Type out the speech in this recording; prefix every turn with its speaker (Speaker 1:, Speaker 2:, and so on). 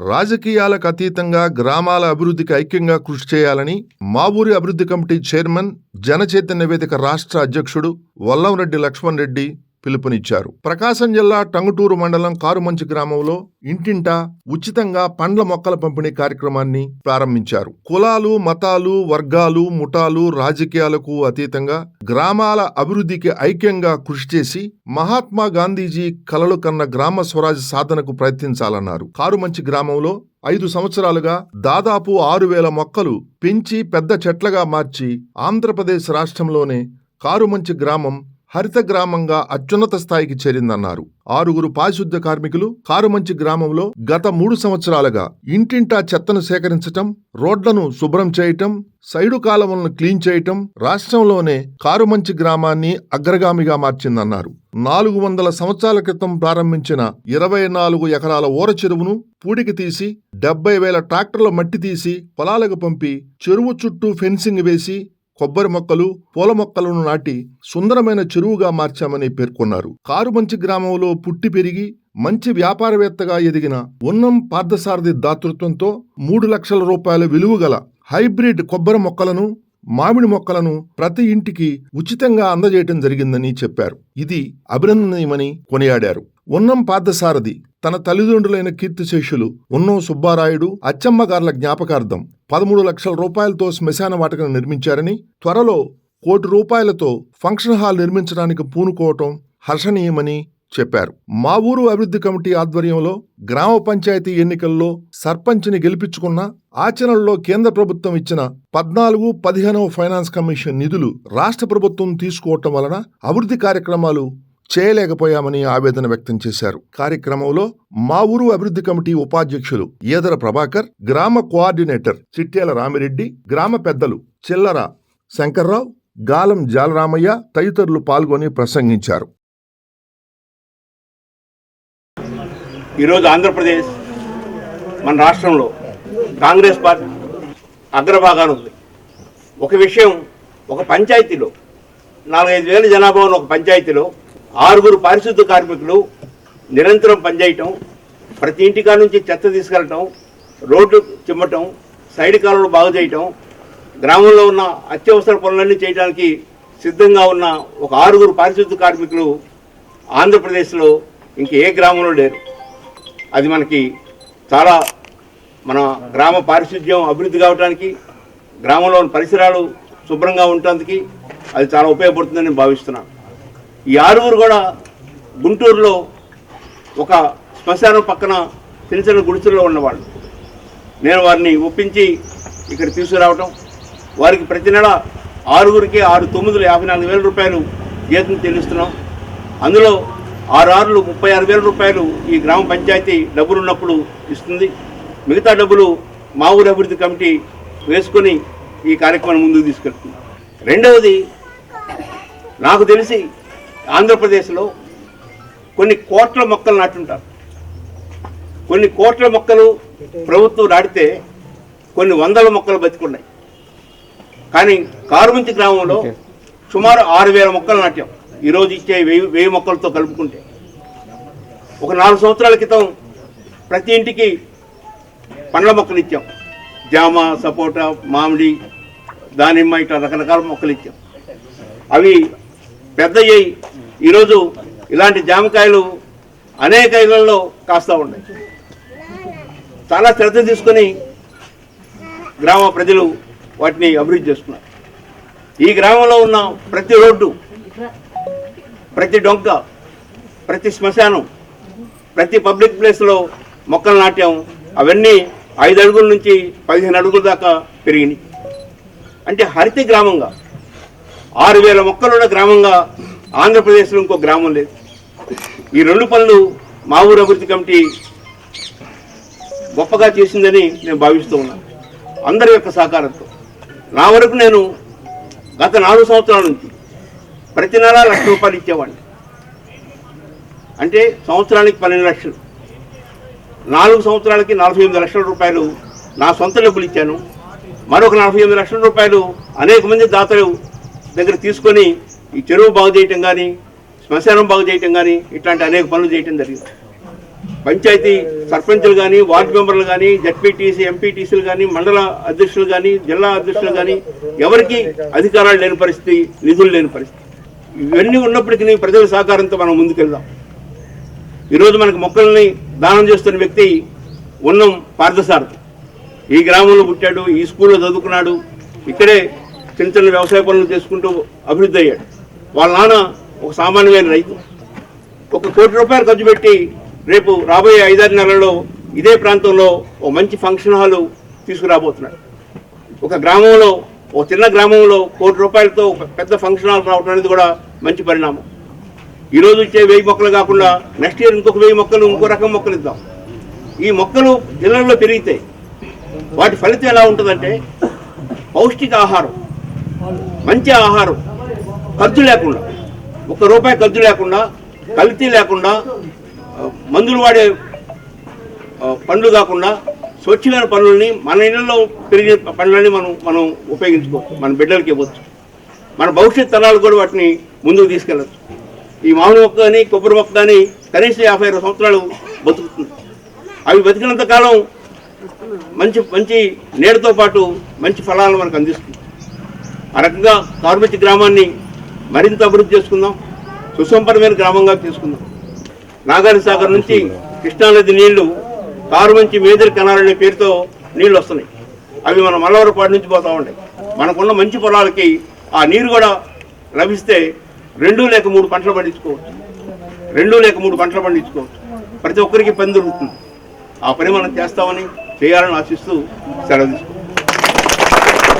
Speaker 1: రాజకీయాలకు అతీతంగా గ్రామాల అభివృద్ధికి ఐక్యంగా కృషి చేయాలని మా ఊరి అభివృద్ధి కమిటీ చైర్మన్ జనచైతన్య వేదిక రాష్ట్ర అధ్యక్షుడు వల్లంరెడ్డి లక్ష్మణ్ రెడ్డి పిలుపునిచ్చారు. ప్రకాశం జిల్లా టంగుటూరు మండలం కారుమంచి గ్రామంలో ఇంటింటా ఉచితంగా పండ్ల మొక్కల పంపిణీ కార్యక్రమాన్ని ప్రారంభించారు. కులాలు మతాలు వర్గాలు ముఠాలు రాజకీయాలకు అతీతంగా గ్రామాల అభివృద్ధికి ఐక్యంగా కృషి చేసి మహాత్మా గాంధీజీ కలలు కన్న గ్రామ స్వరాజ్ సాధనకు ప్రయత్నించాలన్నారు. కారుమంచి గ్రామంలో ఐదు సంవత్సరాలుగా దాదాపు ఆరు వేల మొక్కలు పెంచి పెద్ద చెట్లగా మార్చి ఆంధ్రప్రదేశ్ రాష్ట్రంలోనే కారుమంచి గ్రామం హరిత గ్రామంగా అత్యున్నత స్థాయికి చేరిందన్నారు. ఆరుగురు పారిశుద్ధ్య కార్మికులు కారుమంచి గ్రామంలో గత మూడు సంవత్సరాలుగా ఇంటింటా చెత్తను సేకరించటం రోడ్లను శుభ్రం చేయటం సైడు కాలువలను క్లీన్ చేయటం రాష్ట్రంలోనే కారుమంచి గ్రామాన్ని అగ్రగామిగా మార్చిందన్నారు. నాలుగు వందల సంవత్సరాల క్రితం ప్రారంభించిన ఇరవై నాలుగు ఎకరాల ఊర చెరువును పూడికి తీసి డెబ్బై వేల ట్రాక్టర్ల మట్టి తీసి పొలాలకు పంపి చెరువు చుట్టూ ఫెన్సింగ్ వేసి కొబ్బరి మొక్కలు పూల మొక్కలను నాటి సుందరమైన చెరువుగా మార్చామని పేర్కొన్నారు. కారుమంచి గ్రామంలో పుట్టి పెరిగి మంచి వ్యాపారవేత్తగా ఎదిగిన ఉన్నం పార్థసారథి దాతృత్వంతో మూడు లక్షల రూపాయల విలువ గల హైబ్రిడ్ కొబ్బరి మొక్కలను మామిడి మొక్కలను ప్రతి ఇంటికి ఉచితంగా అందజేయటం జరిగిందని చెప్పారు. ఇది అభినందనీయమని కొనియాడారు. ఉన్నం పార్థసారథి తన తల్లిదండ్రులైన కీర్తిశేషులు ఉన్నం సుబ్బారాయుడు అచ్చమ్మగార్ల జ్ఞాపకార్థం పదమూడు లక్షల రూపాయలతో శ్మశాన వాటికను నిర్మించారని త్వరలో కోటి రూపాయలతో ఫంక్షన్ హాల్ నిర్మించడానికి పూనుకోవటం హర్షణీయమని చెప్పారు. మా ఊరు అభివృద్ధి కమిటీ ఆధ్వర్యంలో గ్రామ పంచాయతీ ఎన్నికల్లో సర్పంచ్ని గెలిపించుకున్న ఆచరణలో కేంద్ర ప్రభుత్వం ఇచ్చిన పద్నాలుగు పదిహేనవ ఫైనాన్స్ కమిషన్ నిధులు రాష్ట్ర ప్రభుత్వం తీసుకోవటం వలన అభివృద్ధి కార్యక్రమాలు చేయలేకపోయామని ఆవేదన వ్యక్తం చేశారు. కార్యక్రమంలో మా ఊరు అభివృద్ధి కమిటీ ఉపాధ్యక్షులు ఈదర ప్రభాకర్ గ్రామ కోఆర్డినేటర్ చిట్టేల రామిరెడ్డి గ్రామ పెద్దలు చిల్లర శంకర్రావు గాలం జాలరామయ్య తదితరులు పాల్గొని ప్రసంగించారు.
Speaker 2: ఈరోజు ఆంధ్రప్రదేశ్ మన రాష్ట్రంలో కాంగ్రెస్ పార్టీ అగ్రభాగాన ఉంది. ఒక విషయం ఒక పంచాయతీలో నాలుగైదు వేల జనాభా ఉన్న ఒక పంచాయతీలో ఆరుగురు పారిశుద్ధ కార్మికులు నిరంతరం పనిచేయటం ప్రతి ఇంటికా నుంచి చెత్త తీసుకెళ్ళటం రోడ్డు చిమ్మటం సైడ్ కాలువలు బాగు చేయటం గ్రామంలో ఉన్న అత్యవసర పనులన్నీ చేయడానికి సిద్ధంగా ఉన్న ఒక ఆరుగురు పారిశుద్ధ కార్మికులు ఆంధ్రప్రదేశ్లో ఇంక ఏ గ్రామంలో లేరు. అది మనకి చాలా మన గ్రామ పారిశుద్ధ్యం అభివృద్ధి కావడానికి గ్రామంలోని పరిసరాలు శుభ్రంగా ఉండటానికి అది చాలా ఉపయోగపడుతుందని భావిస్తున్నాను. ఈ ఆరుగురు కూడా గుంటూరులో ఒక శ్మశానం పక్కన చిన్న చిన్న గుడిసెల్లో ఉన్నవాళ్ళు. నేను వారిని ఒప్పించి ఇక్కడ తీసుకురావటం వారికి ప్రతి నెల ఆరుగురికి ఆరు తొమ్మిదిలు యాభై నాలుగు వేల రూపాయలు జీతం చెల్లిస్తున్నాం. అందులో ఆరు ఆరులు ముప్పై ఆరు వేల రూపాయలు ఈ గ్రామ పంచాయతీ డబ్బులు ఉన్నప్పుడు ఇస్తుంది. మిగతా డబ్బులు మా ఊరు అభివృద్ధి కమిటీ వేసుకొని ఈ కార్యక్రమం ముందుకు తీసుకెళ్తుంది. రెండవది నాకు తెలిసి ఆంధ్రప్రదేశ్లో కొన్ని కోట్ల మొక్కలు నాటుంటారు. కొన్ని కోట్ల మొక్కలు ప్రభుత్వం నాటితే కొన్ని వందల మొక్కలు బతికున్నాయి. కానీ కారుమంచి గ్రామంలో సుమారు ఆరు వేల మొక్కలు నాట్యం ఈరోజు ఇచ్చే వెయ్యి వెయ్యి మొక్కలతో కలుపుకుంటే. ఒక నాలుగు సంవత్సరాల క్రితం ప్రతి ఇంటికి పండ్ల మొక్కలు ఇచ్చాం. జామ సపోటా మామిడి దానిమ్మ ఇట్లా రకరకాల మొక్కలు ఇచ్చాం. అవి పెద్దయ్యాయి ఈరోజు ఇలాంటి జామకాయలు అనేక ఇళ్ళలో కాస్తూ ఉన్నాయి. చాలా శ్రద్ధ తీసుకొని గ్రామ ప్రజలు వాటిని అభివృద్ధి చేస్తున్నారు ఈ గ్రామంలో ఉన్న ప్రతి రోడ్డు ప్రతి డొంక ప్రతి శ్మశానం ప్రతి పబ్లిక్ ప్లేస్లో మొక్కలు నాట్యం అవన్నీ ఐదు అడుగుల నుంచి పదిహేను అడుగుల దాకా పెరిగినాయి. అంటే హరిత గ్రామంగా ఆరు వేల మొక్కలున్న గ్రామంగా ఆంధ్రప్రదేశ్లో ఇంకో గ్రామం లేదు. ఈ రెండు పనులు మా ఊరు అభివృద్ధి కమిటీ గొప్పగా చేసిందని నేను భావిస్తూ ఉన్నాను అందరి యొక్క సహకారంతో. నా వరకు నేను గత నాలుగు సంవత్సరాల నుంచి ప్రతి నెల లక్ష రూపాయలు ఇచ్చేవాడిని. అంటే సంవత్సరానికి పన్నెండు లక్షలు. నాలుగు సంవత్సరాలకి నలభై ఎనిమిది లక్షల రూపాయలు నా సొంత డబ్బులు ఇచ్చాను. మరొక నలభై ఎనిమిది లక్షల రూపాయలు అనేక మంది దాతలు దగ్గర తీసుకొని ఈ చెరువు బాగు చేయటం కానీ శ్మశానం బాగు చేయటం కానీ ఇట్లాంటి అనేక పనులు చేయటం జరిగింది. పంచాయతీ సర్పంచులు కానీ వార్డు మెంబర్లు కానీ జడ్పీటీసీ ఎంపీటీసీలు కానీ మండల అధ్యక్షులు కానీ జిల్లా అధ్యక్షులు కానీ ఎవరికి అధికారాలు లేని పరిస్థితి నిధులు లేని పరిస్థితి. ఇవన్నీ ఉన్నప్పటికీ ప్రజల సహకారంతో మనం ముందుకెళ్దాం. ఈరోజు మనకు మొక్కల్ని దానం చేస్తున్న వ్యక్తి ఉన్నం పార్థసారథి. ఈ గ్రామంలో పుట్టాడు ఈ స్కూల్లో చదువుకున్నాడు ఇక్కడే చిన్న చిన్న వ్యవసాయ పనులు చేసుకుంటూ అభివృద్ధి అయ్యాడు. వాళ్ళ నాన్న ఒక సామాన్యమైన రైతు. ఒక కోటి రూపాయలు ఖర్చు పెట్టి రేపు రాబోయే ఐదారు నెలల్లో ఇదే ప్రాంతంలో ఓ మంచి ఫంక్షన్ హాలు తీసుకురాబోతున్నాడు. ఒక గ్రామంలో ఒక చిన్న గ్రామంలో కోటి రూపాయలతో ఒక పెద్ద ఫంక్షన్ హాల్ రావడం అనేది కూడా మంచి పరిణామం. ఈరోజు వచ్చే ఇచ్చే వెయ్యి మొక్కలు కాకుండా నెక్స్ట్ ఇయర్ ఇంకొక వెయ్యి మొక్కలు ఇంకో రకం మొక్కలు ఇద్దాం. ఈ మొక్కలు జిల్లాల్లో పెరిగితాయి వాటి ఫలితం ఎలా ఉంటుందంటే పౌష్టిక ఆహారం మంచి ఆహారం ఖర్చు లేకుండా ఒక్క రూపాయి ఖర్చు లేకుండా కల్తీ లేకుండా మందులు వాడే పండ్లు కాకుండా స్వచ్ఛమైన పనులని మన ఇళ్ళలో పెరిగిన పనులని మనం మనం ఉపయోగించుకోవచ్చు మన బిడ్డలకి ఇవ్వచ్చు. మన భవిష్యత్ తరాలు కూడా వాటిని ముందుకు తీసుకెళ్ళచ్చు. ఈ మామిడి మొక్క కానీ కొబ్బరి మొక్క కానీ కనీసం యాభై అరవై సంవత్సరాలు బతుకుతుంది. అవి బతికినంత కాలం మంచి మంచి నీడతో పాటు మంచి ఫలాలను మనకు అందిస్తుంది. ఆ రకంగా కార్మిక గ్రామాన్ని మరింత అభివృద్ధి చేసుకుందాం. సుసంపన్నమైన గ్రామంగా తీసుకుందాం. నాగార్జున సాగర్ నుంచి కృష్ణానది నీళ్ళు కారు మంచి మేదరి కెనాల్ అనే పేరుతో నీళ్ళు వస్తున్నాయి. అవి మన మల్లవరపాడు నుంచి పోతూ ఉంటాయి మనకున్న మంచి పొలాలకి ఆ నీరు కూడా లభిస్తే రెండు లేక మూడు పంటలు పండించుకోవచ్చు. రెండు లేక మూడు పంటలు పండించుకోవచ్చు. ప్రతి ఒక్కరికి పని దొరుకుతుంది ఆ పని మనం చేస్తామని చేయాలని ఆశిస్తూ సెలవు